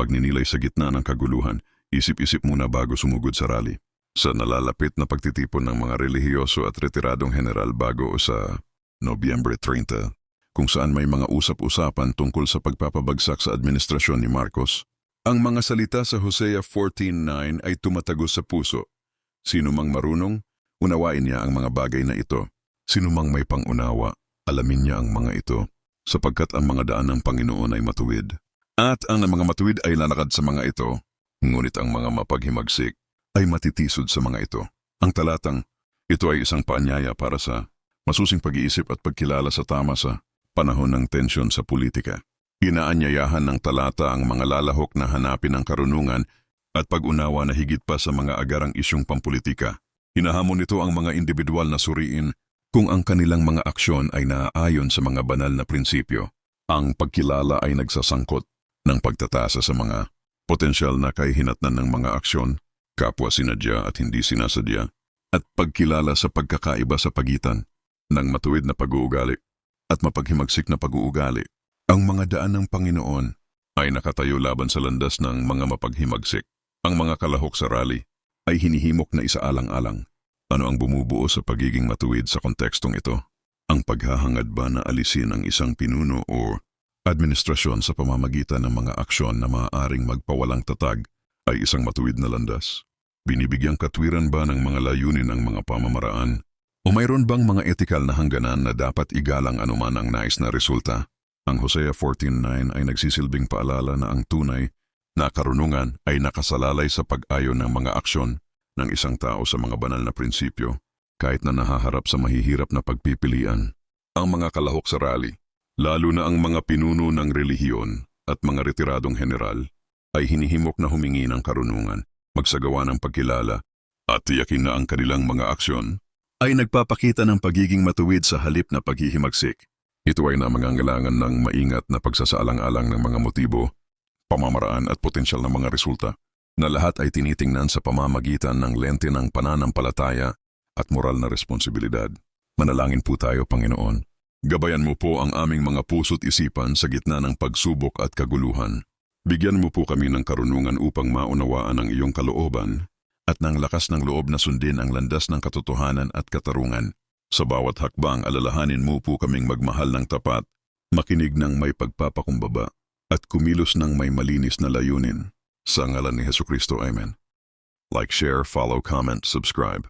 Pagninilay sa gitna ng kaguluhan, isip-isip muna bago sumugod sa rally. Sa nalalapit na pagtitipon ng mga relihiyoso at retiradong general bago sa Nobyembre 30, kung saan may mga usap-usapan tungkol sa pagpapabagsak sa administrasyon ni Marcos. Ang mga salita sa Hosea 14.9 ay tumatagos sa puso. Sino mang marunong, unawain niya ang mga bagay na ito. Sino mang may pangunawa, alamin niya ang mga ito, sapagkat ang mga daan ng Panginoon ay matuwid. At ang mga matuwid ay lalakad sa mga ito, ngunit ang mga mapaghimagsik ay matitisod sa mga ito. Ang talatang, ito ay isang paanyaya para sa masusing pag-iisip at pagkilala sa tama sa panahon ng tensyon sa politika. Inaanyayahan ng talata ang mga lalahok na hanapin ang karunungan at pag-unawa na higit pa sa mga agarang isyong pampolitika. Hinahamon nito ang mga individual na suriin kung ang kanilang mga aksyon ay naaayon sa mga banal na prinsipyo. Ang pagkilala ay nagsasangkot ng pagtatasa sa mga potensyal na kahihinatnan ng mga aksyon, kapwa sinadya at hindi sinasadya, at pagkilala sa pagkakaiba sa pagitan ng matuwid na pag-uugali at mapaghimagsik na pag-uugali. Ang mga daan ng Panginoon ay nakatayo laban sa landas ng mga mapaghimagsik. Ang mga kalahok sa rally ay hinihimok na isaalang-alang. Ano ang bumubuo sa pagiging matuwid sa kontekstong ito? Ang paghahangad ba na alisin ang isang pinuno o administrasyon sa pamamagitan ng mga aksyon na maaaring magpawalang tatag ay isang matuwid na landas? Binibigyang katwiran ba ng mga layunin ng mga pamamaraan? O mayroon bang mga etikal na hangganan na dapat igalang anuman ang nais na resulta? Ang Hosea 14.9 ay nagsisilbing paalala na ang tunay na karunungan ay nakasalalay sa pag-ayon ng mga aksyon ng isang tao sa mga banal na prinsipyo kahit na nahaharap sa mahihirap na pagpipilian. Ang mga kalahok sa rally, lalo na ang mga pinuno ng relihiyon at mga retiradong general, ay hinihimok na humingi ng karunungan, magsagawa ng pagkilala, at tiyakin na ang kanilang mga aksyon ay nagpapakita ng pagiging matuwid sa halip na paghihimagsik. Ito ay namangangailangan ng maingat na pagsasaalang-alang ng mga motibo, pamamaraan at potensyal na mga resulta, na lahat ay tinitingnan sa pamamagitan ng lente ng pananampalataya at moral na responsibilidad. Manalangin po tayo, Panginoon. Gabayan mo po ang aming mga puso't isipan sa gitna ng pagsubok at kaguluhan. Bigyan mo po kami ng karunungan upang maunawaan ang iyong kalooban at ng lakas ng loob na sundin ang landas ng katotohanan at katarungan. Sa bawat hakbang alalahanin mo po kaming magmahal ng tapat, makinig ng may pagpapakumbaba, at kumilos ng may malinis na layunin. Sa ngalan ni Heso Kristo, Amen. Like, share, follow, comment, subscribe.